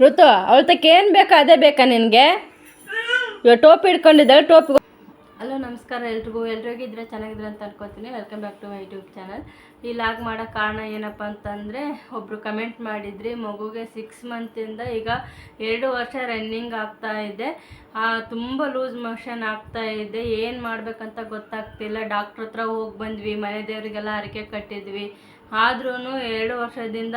ಋತು, ಅವಳ ತಕ್ಕ ಏನು ಬೇಕಾ ಅದೇ ಬೇಕಾ ನಿನಗೆ? ಇವಾಗ ಟೋಪಿ ಹಿಡ್ಕೊಂಡಿದ್ದಾಳೆ ಟೋಪಿ ಹಲೋ, ನಮಸ್ಕಾರ ಎಲ್ರಿಗೂ. ಎಲ್ರಿಗೂ ಇದ್ರೆ ಚೆನ್ನಾಗಿದ್ರೆ ಅಂತ ಅನ್ಕೋತೀನಿ. Welcome back to my YouTube channel ಈ ಲಾಗ್ ಮಾಡೋ ಕಾರಣ ಏನಪ್ಪ ಅಂತಂದರೆ ಒಬ್ಬರು ಕಮೆಂಟ್ ಮಾಡಿದ್ರಿ, ಮಗುಗೆ ಸಿಕ್ಸ್ ಮಂತಿಂದ ಈಗ ಎರಡು ವರ್ಷ ರನ್ನಿಂಗ್ ಆಗ್ತಾ ಇದೆ. ತುಂಬ ಲೂಸ್ ಮೋಷನ್ ಆಗ್ತಾ ಇದೆ. ಏನು ಮಾಡಬೇಕಂತ ಗೊತ್ತಾಗ್ತಿಲ್ಲ. ಡಾಕ್ಟ್ರ್ ಹತ್ರ ಹೋಗಿ ಬಂದ್ವಿ, ಮನೆ ದೇವರಿಗೆಲ್ಲ ಹರಕೆ ಕಟ್ಟಿದ್ವಿ. ಆದ್ರೂ ಎರಡು ವರ್ಷದಿಂದ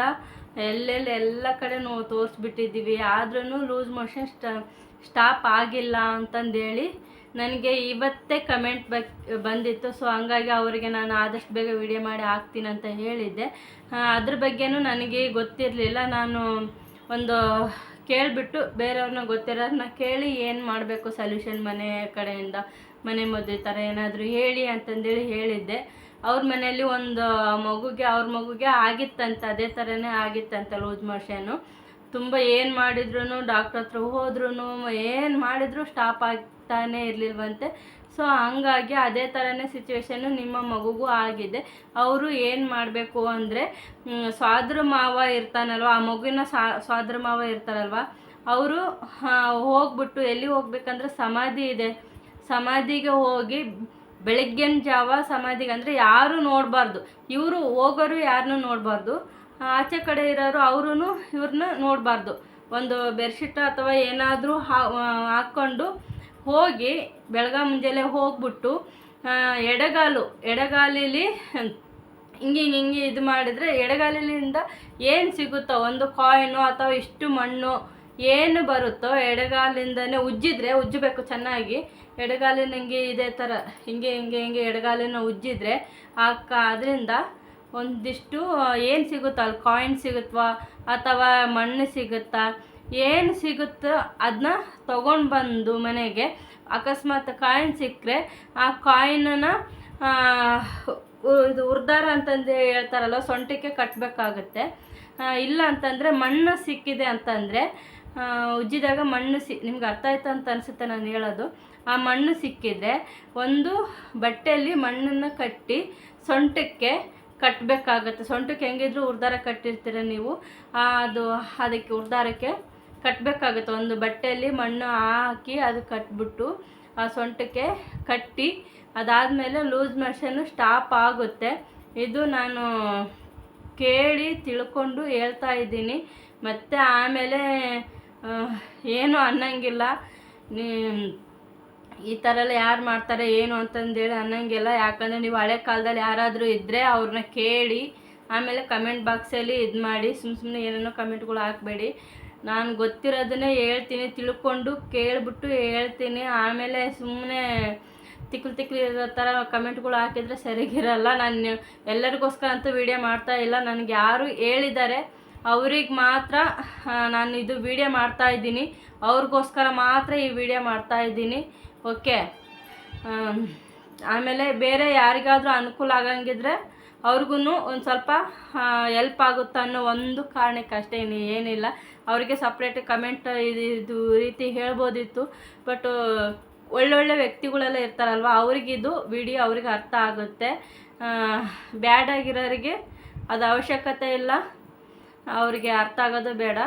ಎಲ್ಲೆಲ್ಲಿ ಎಲ್ಲ ಕಡೆ ನಾವು ತೋರಿಸ್ಬಿಟ್ಟಿದ್ದೀವಿ. ಆದ್ರೂ ಲೂಸ್ ಮೋಷನ್ ಸ್ಟಾಪ್ ಆಗಿಲ್ಲ ಅಂತಂದೇಳಿ ನನಗೆ ಇವತ್ತೇ ಕಮೆಂಟ್ ಬಕ್, ಬಂದಿತ್ತು. ಸೊ ಹಂಗಾಗಿ ಅವರಿಗೆ ನಾನು ಆದಷ್ಟು ಬೇಗ ವಿಡಿಯೋ ಮಾಡಿ ಹಾಕ್ತೀನಿ ಅಂತ ಹೇಳಿದ್ದೆ. ಅದ್ರ ಬಗ್ಗೆನೂ ನನಗೆ ಗೊತ್ತಿರಲಿಲ್ಲ. ನಾನು ಒಂದು ಕೇಳಿಬಿಟ್ಟು ಬೇರೆಯವ್ರನ್ನ ಗೊತ್ತಿರೋರನ್ನ ಕೇಳಿ ಏನು ಮಾಡಬೇಕು ಸೊಲ್ಯೂಷನ್ ಮನೆ ಕಡೆಯಿಂದ, ಮನೆ ಮದುವೆ ಥರ ಏನಾದರೂ ಹೇಳಿ ಅಂತಂದೇಳಿ ಹೇಳಿದ್ದೆ. ಅವ್ರ ಮನೆಯಲ್ಲಿ ಒಂದು ಮಗುಗೆ, ಅವ್ರ ಮಗುಗೆ ಆಗಿತ್ತಂತ, ಅದೇ ಥರನೇ ಆಗಿತ್ತಂತ ಲೂಸ್ ಮೋಷನು. ತುಂಬ ಏನು ಮಾಡಿದ್ರು ಡಾಕ್ಟ್ರ್ ಹತ್ರ ಹೋದ್ರೂ ಏನು ಮಾಡಿದ್ರು ಸ್ಟಾಪ್ ಆಗ್ತಾನೇ ಇರಲಿಲ್ವಂತೆ. ಸೊ ಹಂಗಾಗಿ ಅದೇ ಥರನೇ ಸಿಚುವೇಶನ್ನು ನಿಮ್ಮ ಮಗುಗೂ ಆಗಿದೆ. ಅವರು ಏನು ಮಾಡಬೇಕು ಅಂದರೆ ಸ್ವಾದ್ರ ಮಾವ ಇರ್ತಾನಲ್ವ, ಆ ಮಗುವಿನ ಸ್ವಾದ್ರ ಮಾವ ಇರ್ತಾರಲ್ವ, ಅವರು ಹೋಗ್ಬಿಟ್ಟು ಎಲ್ಲಿ ಹೋಗ್ಬೇಕಂದ್ರೆ ಸಮಾಧಿ ಇದೆ. ಸಮಾಧಿಗೆ ಹೋಗಿ ಬೆಳಗ್ಗಿನ ಜಾವ ಸಮಾಧಿಗೆ ಅಂದರೆ ಯಾರು ನೋಡಬಾರ್ದು. ಇವರು ಹೋಗೋರು ಯಾರನ್ನೂ ನೋಡಬಾರ್ದು. ಆಚೆ ಕಡೆ ಇರೋರು ಅವ್ರೂ ಇವ್ರನ್ನ ನೋಡಬಾರ್ದು. ಒಂದು ಬೆಡ್ಶೀಟ್ ಅಥವಾ ಏನಾದರೂ ಹಾಕ್ಕೊಂಡು ಹೋಗಿ ಬೆಳಗ್ಗೆ ಮುಂಜಾನೆ ಹೋಗ್ಬಿಟ್ಟು ಎಡಗಾಲು, ಎಡಗಾಲಿಲಿ ಹಿಂಗೆ ಹಿಂಗೆ ಹಿಂಗೆ ಇದು ಮಾಡಿದರೆ ಎಡಗಾಲಿನಿಂದ ಏನು ಸಿಗುತ್ತೋ ಒಂದು ಕಾಯಿನು ಅಥವಾ ಇಷ್ಟು ಮಣ್ಣು ಏನು ಬರುತ್ತೋ ಎಡಗಾಲಿಂದನೇ ಉಜ್ಜಿದ್ರೆ ಉಜ್ಜಬೇಕು ಚೆನ್ನಾಗಿ. ಎಡಗಾಲಿನ ಹಿಂಗೆ ಇದೇ ಥರ ಹಿಂಗೆ ಹಿಂಗೆ ಹಿಂಗೆ ಎಡಗಾಲಿನ ಉಜ್ಜಿದ್ರೆ ಆ ಕ, ಅದರಿಂದ ಒಂದಿಷ್ಟು ಏನು ಸಿಗುತ್ತೋ ಅಲ್ಲಿ ಕಾಯಿನ್ ಸಿಗುತ್ತವಾ ಅಥವಾ ಮಣ್ಣು ಸಿಗುತ್ತಾ, ಏನು ಸಿಗುತ್ತೋ ಅದನ್ನ ತೊಗೊಂಡು ಬಂದು ಮನೆಗೆ ಅಕಸ್ಮಾತ್ ಕಾಯಿನ್ ಸಿಕ್ಕರೆ ಆ ಕಾಯಿನನ್ನ ಇದು ಉರ್ದಾರ ಅಂತಂದು ಹೇಳ್ತಾರಲ್ಲ, ಸೊಂಟಕ್ಕೆ ಕಟ್ಟಬೇಕಾಗತ್ತೆ ಇಲ್ಲ ಅಂತಂದರೆ ಮಣ್ಣು ಸಿಕ್ಕಿದೆ ಅಂತಂದರೆ ಉಜ್ಜಿದಾಗ ಮಣ್ಣು ಸಿ, ನಿಮ್ಗೆ ಅರ್ಥ ಆಯ್ತು ಅಂತ ಅನಿಸುತ್ತೆ ನಾನು ಹೇಳೋದು. ಆ ಮಣ್ಣು ಸಿಕ್ಕಿದ್ರೆ ಒಂದು ಬಟ್ಟೆಯಲ್ಲಿ ಮಣ್ಣನ್ನು ಕಟ್ಟಿ ಸೊಂಟಕ್ಕೆ ಕಟ್ಟಬೇಕಾಗತ್ತೆ ಸೊಂಟಕ್ಕೆ ಹೆಂಗಿದ್ರು ಉರ್ದಾರ ಕಟ್ಟಿರ್ತೀರ ನೀವು. ಅದು ಅದಕ್ಕೆ ಉರ್ದಾರಕ್ಕೆ ಕಟ್ಟಬೇಕಾಗತ್ತೆ ಒಂದು ಬಟ್ಟೆಯಲ್ಲಿ ಮಣ್ಣು ಹಾಕಿ ಅದು ಕಟ್ಬಿಟ್ಟು ಆ ಸೊಂಟಕ್ಕೆ ಕಟ್ಟಿ ಅದಾದಮೇಲೆ ಲೂಸ್ ಮೋಷನ್ನು ಸ್ಟಾಪ್ ಆಗುತ್ತೆ. ಇದು ನಾನು ಕೇಳಿ ತಿಳ್ಕೊಂಡು ಹೇಳ್ತಾ ಇದ್ದೀನಿ. ಮತ್ತು ಆಮೇಲೆ ಏನು ಅನ್ನಂಗಿಲ್ಲ. ನೀ, ಈ ಥರ ಎಲ್ಲ ಯಾರು ಮಾಡ್ತಾರೆ, ಏನು ಅಂತಂದೇಳಿ ಅನ್ನಂಗಿಲ್ಲ. ಯಾಕಂದರೆ ನೀವು ಹಳೆ ಕಾಲದಲ್ಲಿ ಯಾರಾದರೂ ಇದ್ದರೆ ಅವ್ರನ್ನ ಕೇಳಿ, ಆಮೇಲೆ ಕಮೆಂಟ್ ಬಾಕ್ಸಲ್ಲಿ ಇದು ಮಾಡಿ ಸುಮ್ಮ ಸುಮ್ಮನೆ ಏನೇನೋ ಕಮೆಂಟ್ಗಳು ಹಾಕಬೇಡಿ. ನಾನು ಗೊತ್ತಿರೋದನ್ನೇ ಹೇಳ್ತೀನಿ, ತಿಳ್ಕೊಂಡು ಕೇಳಿಬಿಟ್ಟು ಹೇಳ್ತೀನಿ. ಆಮೇಲೆ ಸುಮ್ಮನೆ ತಿಕ್ಲು ತಿಕ್ಲು ಇರೋ ಥರ ಕಮೆಂಟ್ಗಳು ಹಾಕಿದರೆ ಸರಿಗಿರಲ್ಲ. ನಾನು ಎಲ್ಲರಿಗೋಸ್ಕರ ಅಂತೂ ವೀಡಿಯೋ ಮಾಡ್ತಾ ಇಲ್ಲ. ನನಗೆ ಯಾರು ಹೇಳಿದ್ದಾರೆ ಅವ್ರಿಗೆ ಮಾತ್ರ ನಾನು ಇದು ವಿಡಿಯೋ ಮಾಡ್ತಾ ಇದ್ದೀನಿ. ಅವ್ರಿಗೋಸ್ಕರ ಮಾತ್ರ ಈ ವಿಡಿಯೋ ಮಾಡ್ತಾ ಇದ್ದೀನಿ. ಓಕೆ ಆಮೇಲೆ ಬೇರೆ ಯಾರಿಗಾದರೂ ಅನುಕೂಲ ಆಗಂಗಿದ್ರೆ ಅವ್ರಿಗೂ ಒಂದು ಸ್ವಲ್ಪ ಎಲ್ಪ್ ಆಗುತ್ತೆ ಅನ್ನೋ ಒಂದು ಕಾರಣಕ್ಕಷ್ಟೇ ಇನ್ನು ಏನಿಲ್ಲ. ಅವರಿಗೆ ಸಪ್ರೇಟ್ ಕಮೆಂಟ್ ಇದು ಇದು ರೀತಿ ಹೇಳ್ಬೋದಿತ್ತು. ಬಟ್ ಒಳ್ಳೊಳ್ಳೆ ವ್ಯಕ್ತಿಗಳೆಲ್ಲ ಇರ್ತಾರಲ್ವ ಅವ್ರಿಗಿದು ವಿಡಿಯೋ ಅವ್ರಿಗೆ ಅರ್ಥ ಆಗುತ್ತೆ. ಬ್ಯಾಡ್ ಆಗಿರೋರಿಗೆ ಅದು ಅವಶ್ಯಕತೆ ಇಲ್ಲ. ಅವರಿಗೆ ಅರ್ಥ ಆಗೋದು ಬೇಡ.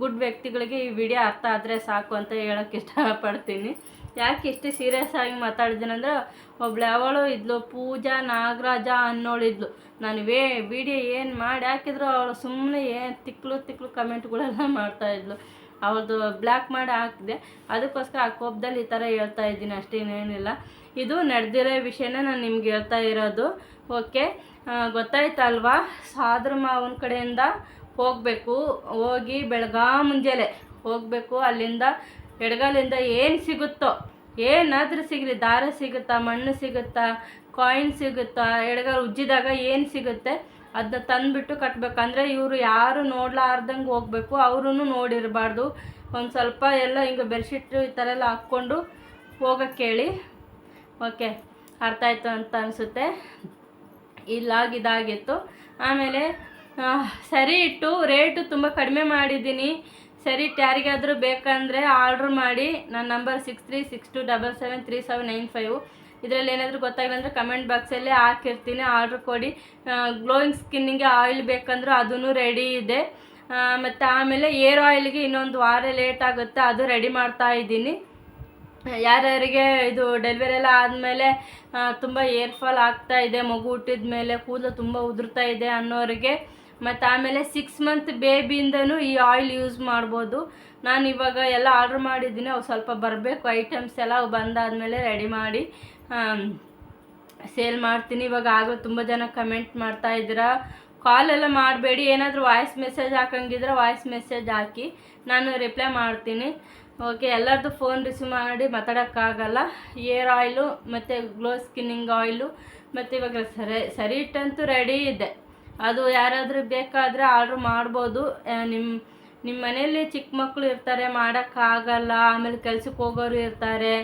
ಗುಡ್ ವ್ಯಕ್ತಿಗಳಿಗೆ ಈ ವಿಡಿಯೋ ಅರ್ಥ ಆದರೆ ಸಾಕು ಅಂತ ಹೇಳೋಕ್ಕೆ ಇಷ್ಟಪಡ್ತೀನಿ. ಯಾಕೆ ಇಷ್ಟು ಸೀರಿಯಸ್ ಆಗಿ ಮಾತಾಡಿದ್ದೀನಿ ಅಂದರೆ, ಒಬ್ಳು ಯಾವಳು ಇದ್ಲು, ಪೂಜಾ, ನಾಗರಾಜ ಅನ್ನೋಳಿದ್ಲು ನಾನು ವೇ, ವಿಡಿಯೋ ಏನು ಮಾಡಿ ಹಾಕಿದ್ರು ಅವಳು ಸುಮ್ಮನೆ ಏನು ತಿಕ್ಲು ತಿಕ್ಲು ಕಮೆಂಟ್ಗಳೆಲ್ಲ ಮಾಡ್ತಾಯಿದ್ಲು ಅವಳದು ಬ್ಲ್ಯಾಕ್ ಮಾಡಿ ಹಾಕಿದೆ. ಅದಕ್ಕೋಸ್ಕರ ಆ ಕೋಪದಲ್ಲಿ ಈ ಥರ ಹೇಳ್ತಾ ಇದ್ದೀನಿ ಅಷ್ಟೇನೇನಿಲ್ಲ ಇದು ನಡೆದಿರೋ ವಿಷಯನ ನಾನು ನಿಮ್ಗೆ ಹೇಳ್ತಾ ಇರೋದು. ಓಕೆ ಗೊತ್ತಾಯ್ತಲ್ವಾ? ಸಾದ್ರ ಮಾವನ ಕಡೆಯಿಂದ ಹೋಗಬೇಕು. ಹೋಗಿ ಬೆಳಗಾ ಮುಂಜಾನೆ ಹೋಗಬೇಕು. ಅಲ್ಲಿಂದ ಎಡಗಾಲಿಂದ ಏನು ಸಿಗುತ್ತೋ, ಏನಾದರೂ ಸಿಗಲಿ. ದಾರ ಸಿಗುತ್ತಾ, ಮಣ್ಣು ಸಿಗುತ್ತಾ ಕಾಯಿನ್ ಸಿಗುತ್ತಾ, ಎಡಗಾಲ ಉಜ್ಜಿದಾಗ ಏನು ಸಿಗುತ್ತೆ ಅದನ್ನ ತಂದುಬಿಟ್ಟು ಕಟ್ಟಬೇಕಂದ್ರೆ ಇವರು ಯಾರು ನೋಡ್ಲಾರ್ದಂಗೆ ಹೋಗಬೇಕು ಅವರೂ ನೋಡಿರಬಾರ್ದು. ಒಂದು ಸ್ವಲ್ಪ ಎಲ್ಲ ಹಿಂಗೆ ಬೆಡ್ಶೀಟ್ ಈ ಥರ ಎಲ್ಲ ಹಾಕ್ಕೊಂಡು ಹೋಗಕ್ಕೆ ಹೇಳಿ. ಓಕೆ, ಅರ್ಥ ಆಯ್ತು ಅಂತ ಅನಿಸುತ್ತೆ. ಇಲ್ಲಾಗಿದ್ದಾಗಿತ್ತು ಆಮೇಲೆ ಸರಿ ಇಟ್ಟು ರೇಟು ತುಂಬ ಕಡಿಮೆ ಮಾಡಿದ್ದೀನಿ. ಸರಿ ಇಟ್ಟು ಯಾರಿಗಾದರೂ ಬೇಕಂದರೆ ಆರ್ಡ್ರ್ ಮಾಡಿ. ನನ್ನ number six three six two double seven three seven nine five ಇದರಲ್ಲಿ ಏನಾದರೂ ಗೊತ್ತಾಗಿಲ್ಲ ಅಂದರೆ ಕಮೆಂಟ್ ಬಾಕ್ಸಲ್ಲೇ ಹಾಕಿರ್ತೀನಿ. ಆರ್ಡ್ರ್ ಕೊಡಿ. ಗ್ಲೋಯಿಂಗ್ ಸ್ಕಿನ್ನಿಗೆ ಆಯಿಲ್ ಬೇಕಂದ್ರೂ ಅದೂ ರೆಡಿ ಇದೆ. ಮತ್ತು ಆಮೇಲೆ ಏರ್ ಆಯಿಲ್ಗೆ ಇನ್ನೊಂದು ವಾರ ಲೇಟ್ ಆಗುತ್ತೆ, ಅದು ರೆಡಿ ಮಾಡ್ತಾ ಇದ್ದೀನಿ. ಯಾರ್ಯಾರಿಗೆ ಇದು ಡೆಲಿವರಿ ಎಲ್ಲ ಆದಮೇಲೆ ತುಂಬ ಏರ್ ಫಾಲ್ ಆಗ್ತಾ ಇದೆ, ಮಗು ಹುಟ್ಟಿದ ಮೇಲೆ ಕೂದಲು ತುಂಬ ಉದುರ್ತಾ ಇದೆ ಅನ್ನೋರಿಗೆ ಮತ್ತು ಆಮೇಲೆ ಸಿಕ್ಸ್ ಮಂತ್ ಬೇಬಿಯಿಂದನೂ ಈ ಆಯಿಲ್ ಯೂಸ್ ಮಾಡ್ಬೋದು. ನಾನು ಇವಾಗ ಎಲ್ಲ ಆರ್ಡ್ರ್ ಮಾಡಿದ್ದೀನಿ, ಅವು ಸ್ವಲ್ಪ ಬರಬೇಕು ಐಟಮ್ಸ್ ಎಲ್ಲ ಅವು ಬಂದಾದಮೇಲೆ ರೆಡಿ ಮಾಡಿ ಸೇಲ್ ಮಾಡ್ತೀನಿ. ಇವಾಗ ಆಗಲೂ ತುಂಬ ಜನ ಕಮೆಂಟ್ ಮಾಡ್ತಾ ಇದ್ದೀರಾ. ಕಾಲ್ ಎಲ್ಲ ಮಾಡಬೇಡಿ, ಏನಾದರೂ ವಾಯ್ಸ್ ಮೆಸೇಜ್ ಹಾಕಂಗಿದ್ರೆ ವಾಯ್ಸ್ ಮೆಸೇಜ್ ಹಾಕಿ, ನಾನು ರಿಪ್ಲೈ ಮಾಡ್ತೀನಿ. ಓಕೆ ಎಲ್ಲರದ್ದು ಫೋನ್ ರಿಸೀವ್ ಮಾಡಿ, ಮಾತಾಡೋಕ್ಕಾಗಲ್ಲ. ಏರ್ ಆಯಿಲು ಮತ್ತು ಗ್ಲೋ ಸ್ಕಿನ್ನಿಂಗ್ ಆಯಿಲು ಮತ್ತು ಇವಾಗ ಸರಿ ಸರಿ ಇಟ್ಟಂತೂ ರೆಡಿ ಇದೆ. ಅದು ಯಾರಾದರೂ ಬೇಕಾದರೆ ಆರ್ಡ್ರ್ ಮಾಡ್ಬೋದು. ನಿಮ್ಮ ನಿಮ್ಮ ಮನೆಯಲ್ಲಿ ಚಿಕ್ಕ ಮಕ್ಕಳು ಇರ್ತಾರೆ ಮಾಡೋಕ್ಕಾಗಲ್ಲ ಆಮೇಲೆ ಕೆಲ್ಸಕ್ಕೆ ಹೋಗೋರು ಇರ್ತಾರೆ.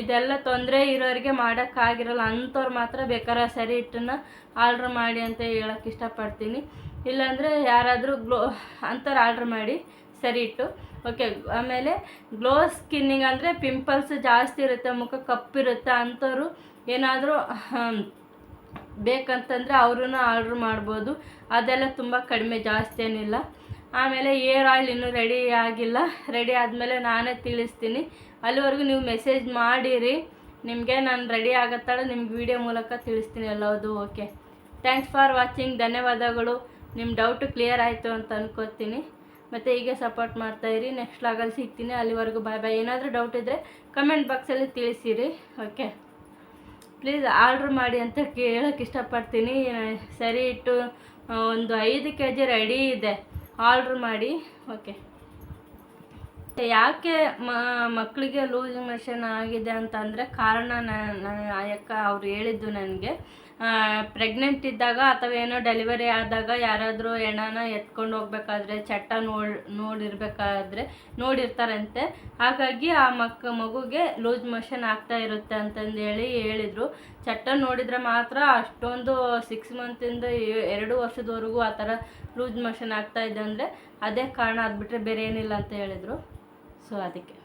ಇದೆಲ್ಲ ತೊಂದರೆ ಇರೋರಿಗೆ ಮಾಡೋಕ್ಕಾಗಿರಲ್ಲ ಅಂಥವ್ರು ಮಾತ್ರ ಬೇಕಾದ್ರೆ ಸರಿ ಹಿಟ್ಟನ್ನು ಆರ್ಡ್ರ್ ಮಾಡಿ ಅಂತ ಹೇಳೋಕ್ಕೆ ಇಷ್ಟಪಡ್ತೀನಿ. ಇಲ್ಲಾಂದರೆ ಯಾರಾದರೂ ಗ್ಲೋ, ಅಂಥವ್ರು ಆರ್ಡ್ರ್ ಮಾಡಿ ಸರಿ ಇಟ್ಟು, ಓಕೆ. ಆಮೇಲೆ ಗ್ಲೋ ಸ್ಕಿನ್ನಿಂಗ್ ಅಂದರೆ ಪಿಂಪಲ್ಸ್ ಜಾಸ್ತಿ ಇರುತ್ತೆ, ಮುಖ ಕಪ್ಪಿರುತ್ತೆ, ಅಂಥವ್ರು ಏನಾದರೂ ಬೇಕಂತಂದರೆ ಅವ್ರೂ ಆರ್ಡ್ರ್ ಮಾಡ್ಬೋದು. ಅದೆಲ್ಲ ತುಂಬ ಕಡಿಮೆ ಜಾಸ್ತಿ ಏನಿಲ್ಲ. ಆಮೇಲೆ ಏರ್ ಆಯಿಲ್ ಇನ್ನೂ ರೆಡಿ ಆಗಿಲ್ಲ. ರೆಡಿ ಆದಮೇಲೆ ನಾನೇ ತಿಳಿಸ್ತೀನಿ. ಅಲ್ಲಿವರೆಗೂ ನೀವು ಮೆಸೇಜ್ ಮಾಡಿರಿ. ನಿಮಗೆ ನಾನು ರೆಡಿ ಆಗತ್ತಾಳೆ, ನಿಮ್ಗೆ ವಿಡಿಯೋ ಮೂಲಕ ತಿಳಿಸ್ತೀನಿ ಎಲ್ಲವುದು ಓಕೆ. ಥ್ಯಾಂಕ್ಸ್ ಫಾರ್ ವಾಚಿಂಗ್ ಧನ್ಯವಾದಗಳು. ನಿಮ್ಮ ಡೌಟು ಕ್ಲಿಯರ್ ಆಯಿತು ಅಂತ ಅನ್ಕೋತೀನಿ. ಮತ್ತು ಹೀಗೆ ಸಪೋರ್ಟ್ ಮಾಡ್ತಾಯಿರಿ ನೆಕ್ಸ್ಟ್ ಲಾಗಲ್ಲಿ ಸಿಗ್ತೀನಿ. ಅಲ್ಲಿವರೆಗೂ ಬಾಯ್ ಬಾಯ್ ಏನಾದರೂ ಡೌಟ್ ಇದ್ದರೆ ಕಮೆಂಟ್ ಬಾಕ್ಸಲ್ಲಿ ತಿಳಿಸಿರಿ, ಓಕೆ. ಪ್ಲೀಸ್ ಆರ್ಡ್ರ್ ಮಾಡಿ ಅಂತ ಕೇಳೋಕ್ಕೆ ಇಷ್ಟಪಡ್ತೀನಿ. ಸರಿ, ಇಟ್ಟು ಒಂದು ಐದು ಕೆ ಜಿ ರೆಡಿ ಇದೆ. ಆರ್ಡ್ರ್ ಮಾಡಿ, ಓಕೆ. ಯಾಕೆ ಮಕ್ಕಳಿಗೆ ಲೂಸ್ ಮೋಷನ್ ಆಗಿದೆ ಅಂತಂದರೆ ಕಾರಣ ನಾನು ಅವ್ರು ಹೇಳಿದ್ದು ನನಗೆ. ಪ್ರೆಗ್ನೆಂಟ್ ಇದ್ದಾಗ ಅಥವಾ ಏನೋ ಡೆಲಿವರಿ ಆದಾಗ ಯಾರಾದರೂ ಹೆಣನ ಎತ್ಕೊಂಡು ಹೋಗ್ಬೇಕಾದ್ರೆ, ಚಟ್ಟ ನೋಡ್, ನೋಡಿರ್ಬೇಕಾದ್ರೆ ನೋಡಿರ್ತಾರಂತೆ. ಹಾಗಾಗಿ ಆ ಮಕ್ಕ ಮಗುಗೆ ಲೂಸ್ ಮೋಷನ್ ಆಗ್ತಾ ಇರುತ್ತೆ ಅಂತಂದು ಹೇಳಿ ಹೇಳಿದರು. ಚಟ್ಟ ನೋಡಿದರೆ ಮಾತ್ರ ಅಷ್ಟೊಂದು ಸಿಕ್ಸ್ ಮಂತಿಂದ ಎರಡು ವರ್ಷದವರೆಗೂ ಆ ಥರ ಲೂಸ್ ಮೋಷನ್ ಆಗ್ತಾ ಇದೆ ಅಂದರೆ ಅದೇ ಕಾರಣ ಅದು ಬಿಟ್ಟರೆ ಬೇರೆ ಏನಿಲ್ಲ ಅಂತ ಹೇಳಿದರು. ಸೊ ಅದಕ್ಕೆ.